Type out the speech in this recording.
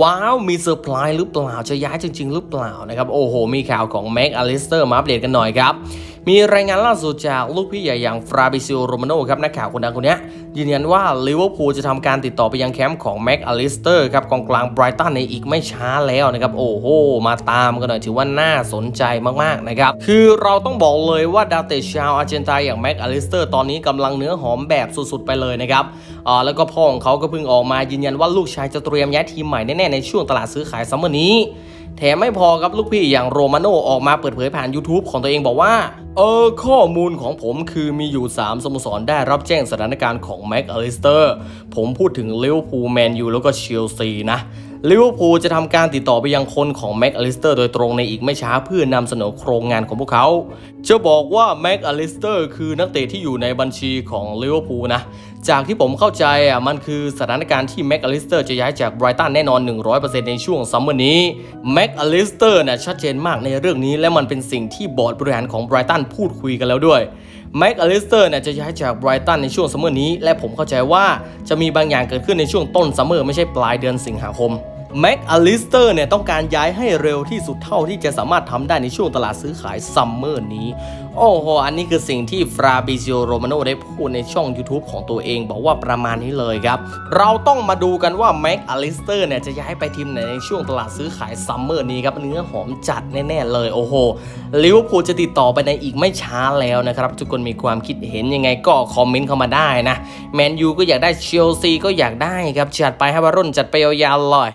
ว้าว มีเซอร์ไพรส์หรือเปล่าจะย้ายจริง ๆ หรือเปล่านะครับ โอ้โห มีข่าวของแม็กอลิสเตอร์มาอัปเดตกันหน่อยครับ มีรายงานล่าสุดจากลูกพี่ใหญ่อย่างฟราบิซิโอโรมาโนครับนักข่าวคนดังคนนี้ยืนยันว่าลิเวอร์พูลจะทำการติดต่อไปยังแคมป์ของแม็กอลิสเตอร์ครับกองกลางไบรตันในอีกไม่ช้าแล้วนะครับโอ้โห มาตามกันหน่อยถือว่าน่าสนใจมากๆนะครับคือเราต้องบอกเลยว่าดาวเตะชาวอาร์เจนตาอย่างแม็กอลิสเตอร์ตอนนี้กำลังเนื้อหอมแบบสุดๆไปเลยนะครับอ่าแล้วก็พ่อของเขาก็เพิ่งออกมายืนยันว่าลูกชายจะเตรียมย้ายทีมใหม่แน่ๆในช่วงตลาดซื้อขายซัมเมอร์นี้ แถมไม่พอครับลูกพี่อย่างโรมาโนออกมาเปิดเผยผ่าน YouTube ของตัวเองบอกว่า เออ ข้อมูลของผมคือมีอยู่ 3สโมสรได้รับแจ้งสถานการณ์ของแม็กอลิสเตอร์ ผมพูดถึงลิเวอร์พูลแมนยูแล้วก็เชลซีนะ ลิเวอร์พูลจะทำการติดต่อไปยังคนของแม็กอลิสเตอร์โดยตรงในอีกไม่ช้าเพื่อนำเสนอโครงงานของพวกเขาจะบอกว่าแม็กอลิสเตอร์คือนักเตะที่อยู่ในบัญชีของลิเวอร์พูลนะ จากที่ผมเข้าใจอะมันคือสถานการณ์ที่แม็กอลิสเตอร์จะย้ายจากไบรตันแน่นอน 100%ในช่วงซัมเมอร์นี้แม็กอลิสเตอร์น่ะชัดเจนมากในเรื่องนี้และมันเป็นสิ่งที่บอร์ดบริหารของไบรตันพูดคุยกันแล้วด้วย แม็กอลิสเตอร์เนี่ยจะย้ายจากไบรตันในช่วงซัมเมอร์นี้ และผมเข้าใจว่าจะมีบางอย่างเกิดขึ้นในช่วงต้นซัมเมอร์ไม่ใช่ปลายเดือนสิงหาคม แม็กอลิสเตอร์เนี่ยต้องการย้ายให้เร็วที่สุดเท่าที่จะสามารถทำได้ในช่วงตลาดซื้อขายซัมเมอร์นี้ โอ้โห อันนี้คือสิ่งที่ฟราบิซิโอโรมาโนได้พูดในช่อง YouTube ของตัวเอง บอกว่าประมาณนี้เลยครับ เราต้องมาดูกันว่าแม็กอลิสเตอร์เนี่ยจะย้ายไปทีมไหนในช่วงตลาดซื้อขายซัมเมอร์นี้ครับ เนื้อหอมจัดแน่ ๆ เลยโอ้โหลิเวอร์พูลจะติดต่อไปในอีกไม่ช้าแล้วนะครับทุกคนมีความคิดเห็นยังไงก็คอมเมนต์เข้ามาได้นะแมนยูก็อยากได้เชลซีก็อยากได้ครับจัดไปให้วารุ่นจัดไปยาวๆเลย